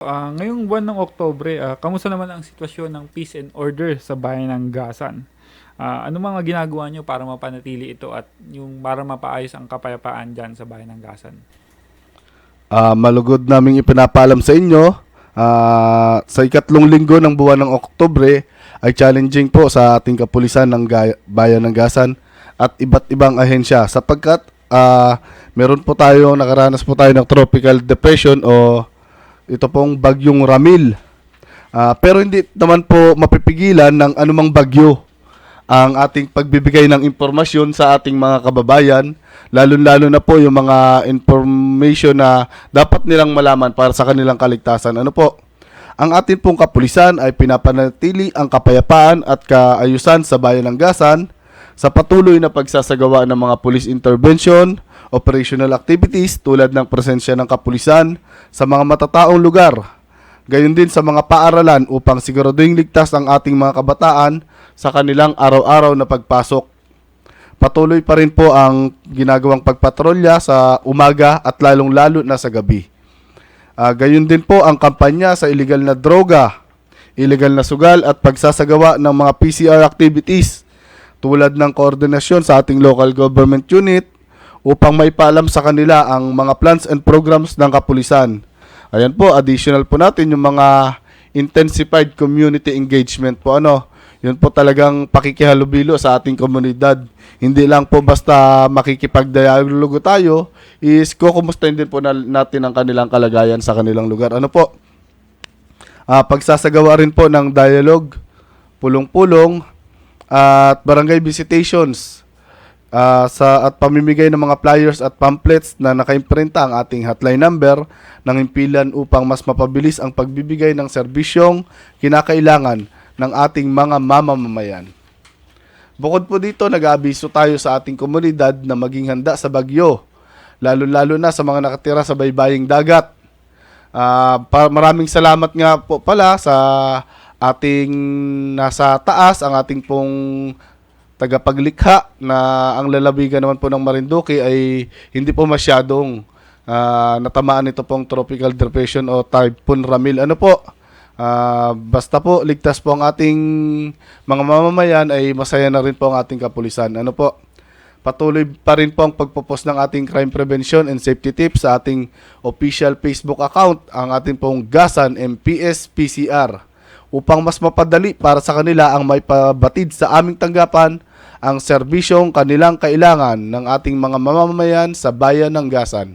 Ah, ngayong buwan ng Oktobre, ah, kamusta naman ang sitwasyon ng peace and order sa bayan ng Gasan? Ah, ano mga ginagawa nyo para mapanatili ito at yung para mapaayos ang kapayapaan dyan sa bayan ng Gasan? Ah, malugod naming ipinapalam sa inyo ah, sa ikatlong linggo ng buwan ng Oktubre ay challenging po sa ating kapulisan ng Ga- bayan ng Gasan at iba't ibang ahensya sapagkat ah, meron po tayo nakaranas po tayo ng tropical depression o ito pong bagyong Ramil. Ah, pero hindi naman po mapipigilan ng anumang bagyo ang ating pagbibigay ng impormasyon sa ating mga kababayan, lalo-lalo na po yung mga information na dapat nilang malaman para sa kanilang kaligtasan. Ano po? Ang ating pong kapulisan ay pinapanatili ang kapayapaan at kaayusan sa bayan ng Gasan sa patuloy na pagsasagawa ng mga police intervention, operational activities tulad ng presensya ng kapulisan sa mga matataong lugar Gayon din sa mga paaralan upang siguraduhin ligtas ang ating mga kabataan sa kanilang araw-araw na pagpasok. Patuloy pa rin po ang ginagawang pagpatrolya sa umaga at lalong-lalo na sa gabi. Ah, gayon din po ang kampanya sa illegal na droga, illegal na sugal at pagsasagawa ng mga PCR activities tulad ng koordinasyon sa ating local government unit upang maipaalam sa kanila ang mga plans and programs ng kapulisan. Ayan po, additional po natin yung mga intensified community engagement po ano. Yun po talagang pakikihalubilo sa ating komunidad. Hindi lang po basta makikipagdialogo tayo, is kukumustahin din po na, natin ang kanilang kalagayan sa kanilang lugar. Ano po? Ah, pagsasagawa rin po ng dialogue, pulong-pulong, at barangay visitations Ah, sa at pamimigay ng mga flyers at pamphlets na nakaimprinta ang ating hotline number ng impilan upang mas mapabilis ang pagbibigay ng serbisyong kinakailangan ng ating mga mamamayan. Bukod po dito, nag-aabiso tayo sa ating komunidad na maging handa sa bagyo, lalo-lalo na sa mga nakatira sa baybaying dagat. Pa- maraming salamat nga po pala sa ating nasa taas, ang ating pong tagapaglikha na ang lalabigan naman po ng Marinduque ay hindi po masyadong ah, natamaan ito pong tropical depression o typhoon Ramil. Ano po? Ah, basta po ligtas po ang ating mga mamamayan ay masaya na rin po ang ating kapulisan. Ano po? Patuloy pa rin po ang pagpopost ng ating crime prevention and safety tips sa ating official Facebook account, ang ating pong Gasan MPS PCR upang mas mapadali para sa kanila ang may pabatid sa aming tanggapan ang serbisyong kanilang kailangan ng ating mga mamamayan sa bayan ng Gasan.